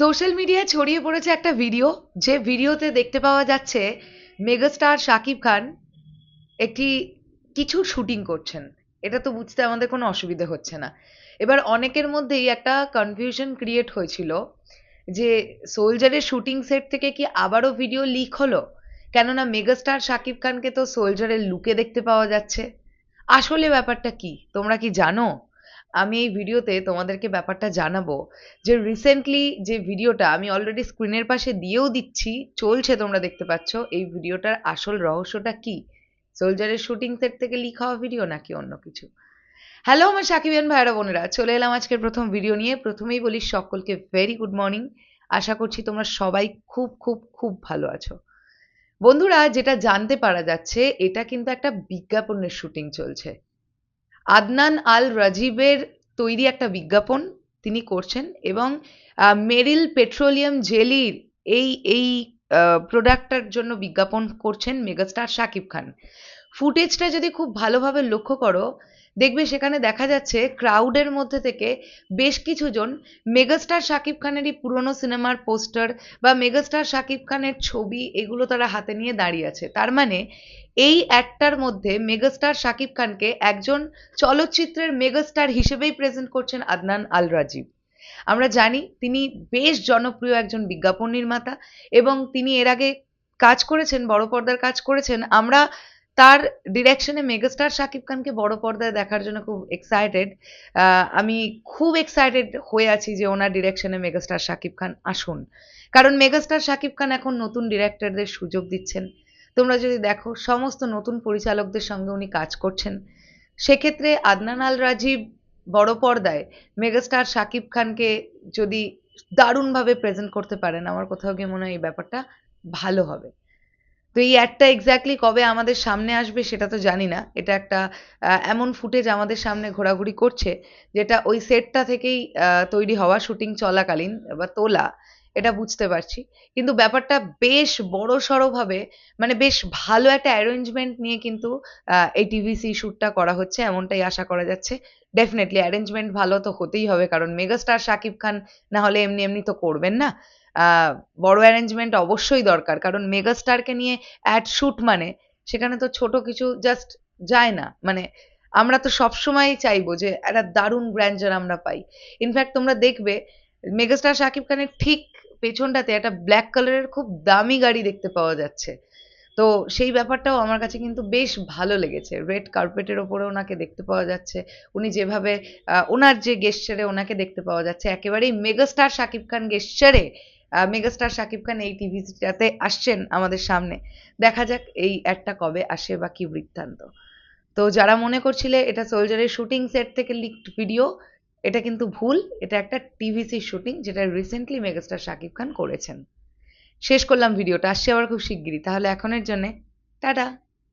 Social মিডিয়ায় ছড়িয়ে পড়েছে একটা ভিডিও, যে ভিডিওতে দেখতে পাওয়া যাচ্ছে মেগাস্টার শাকিব খান একটি কিছু শুটিং করছেন। এটা তো বুঝতে আমাদের কোনো অসুবিধে হচ্ছে না। এবার অনেকের মধ্যেই একটা কনফিউশন ক্রিয়েট হয়েছিল যে সোলজারের শুটিং সেট থেকে কি আবারও ভিডিও লিক হলো? কেননা মেগাস্টার শাকিব খানকে তো সোলজারের লুকে দেখতে পাওয়া যাচ্ছে। আসলে ব্যাপারটা কি? তোমরা কি জানো? আমি এই ভিডিওতে তোমাদেরকে ব্যাপারটা জানাব যে রিসেন্টলি যে ভিডিওটা আমি অলরেডি স্ক্রিনের পাশে দিয়েও দিচ্ছি, চলছে তোমরা দেখতে পাচ্ছ, এই ভিডিওটার আসল রহস্যটা কি? সোলজারের শুটিং সেট থেকে লিক হওয়া ভিডিও নাকি অন্য কিছু? হ্যালো আমার সাকিবিয়ান ভাইরা বোনেরা, চলে এলাম আজকের প্রথম ভিডিও নিয়ে। প্রথমেই বলি সকলকে ভেরি গুড মর্নিং আশা করছি তোমরা সবাই খুব খুব খুব ভালো আছো। বন্ধুরা যেটা জানতে পারা যাচ্ছে, এটা কিন্তু একটা বিজ্ঞাপনের শুটিং চলছে। আদনান আল রাজীবের তৈরি একটা বিজ্ঞাপন তিনি করছেন এবং মেরিল পেট্রোলিয়াম জেলির এই এই প্রোডাক্টটার জন্য বিজ্ঞাপন করছেন মেগাস্টার শাকিব খান। ফুটেজটা যদি খুব ভালোভাবে লক্ষ্য করো দেখবে সেখানে দেখা যাচ্ছে ক্রাউডের মধ্যে থেকে বেশ কিছু জন মেগাস্টার শাকিব খানেরই পুরনো সিনেমার পোস্টার বা মেগাস্টার শাকিব খানের ছবি এগুলো তারা হাতে নিয়ে দাঁড়িয়ে আছে। তার মানে এই অ্যাডটার মধ্যে মেগাস্টার শাকিব খানকে একজন চলচ্চিত্রের মেগাস্টার হিসেবেই প্রেজেন্ট করছেন আদনান আল রাজীব আমরা জানি তিনি বেশ জনপ্রিয় একজন বিজ্ঞাপন নির্মাতা এবং তিনি এর আগে কাজ করেছেন, বড় পর্দার কাজ করেছেন। আমরা তার ডিরেকশনে মেগাস্টার শাকিব খানকে বড় পর্দায় দেখার জন্য খুব এক্সাইটেড আমি খুব এক্সাইটেড হয়ে আছি যে ওনার ডিরেকশনে মেগাস্টার শাকিব খান আসুন। কারণ মেগাস্টার শাকিব খান এখন নতুন ডিরেক্টরদের সুযোগ দিচ্ছেন। তোমরা যদি দেখো, সমস্ত নতুন পরিচালকদের সঙ্গে উনি কাজ করছেন। সেক্ষেত্রে আদনান আল রাজীব বড় পর্দায় মেগাস্টার শাকিব খানকে যদি দারুণভাবে প্রেজেন্ট করতে পারেন, আমার কোথাও গিয়ে মনে হয় এই ব্যাপারটা ভালো হবে। তো এই অ্যাডটা এক্স্যাক্টলি কবে আমাদের সামনে আসবে সেটা তো জানি না। এটা একটা এমন ফুটেজ আমাদের সামনে ঘোরাঘুরি করছে, যেটা ওই সেটটা থেকেই তৈরি হওয়া শুটিং চলাকালীন বা তোলা। এটা বুঝতে পারছি। কিন্তু ব্যাপারটা বেশ বড় ভাবে মানে বেশ ভালো একটা অ্যারেঞ্জমেন্ট নিয়ে কিন্তু এই টিভিসি শ্যুটটা করা হচ্ছে, এমনটাই আশা করা যাচ্ছে। ডেফিনেটলি অ্যারেঞ্জমেন্ট ভালো তো হতেই হবে, কারণ মেগাস্টার শাকিব খান না হলে এমনি এমনি তো করবেন না। বড় অ্যারেঞ্জমেন্ট অবশ্যই দরকার, কারণ মেগাস্টারকে নিয়ে অ্যাড শ্যুট মানে সেখানে তো ছোট কিছু জাস্ট যায় না। মানে আমরা তো সবসময় চাইব যে একটা দারুণ গ্র্যান্ডার আমরা পাই। ইনফ্যাক্ট তোমরা দেখবে মেগাস্টার শাকিব খানের ঠিক পেছনটাতে একটা ব্ল্যাক কালারের খুব দামি গাড়ি দেখতে পাওয়া যাচ্ছে। তো সেই ব্যাপারটাও আমার কাছে কিন্তু বেশ ভালো লেগেছে। রেড কার্পেটের ওপরে ওনাকে দেখতে পাওয়া যাচ্ছে। উনি যেভাবে ওনার যে গেস্টারে ওনাকে দেখতে পাওয়া যাচ্ছে, একেবারেই মেগাস্টার শাকিব খান গেস্টারে মেগাস্টার শাকিব খান এই টিভিটাতে আসছেন আমাদের সামনে। দেখা যাক এই অ্যাডটা কবে আসে বা কি বৃত্তান্ত। তো যারা মনে করছিলে এটা সোলজারের শুটিং সেট থেকে লিকড ভিডিও এটা কিন্তু ভুল। এটা একটা টিভিসি শুটিং যেটা রিসেন্টলি মেগাস্টার শাকিব খান করেছেন। শেষ করলাম ভিডিওটা, আসছি আবার খুব শিগগিরই। তাহলে এখনের জন্যে, টাটা!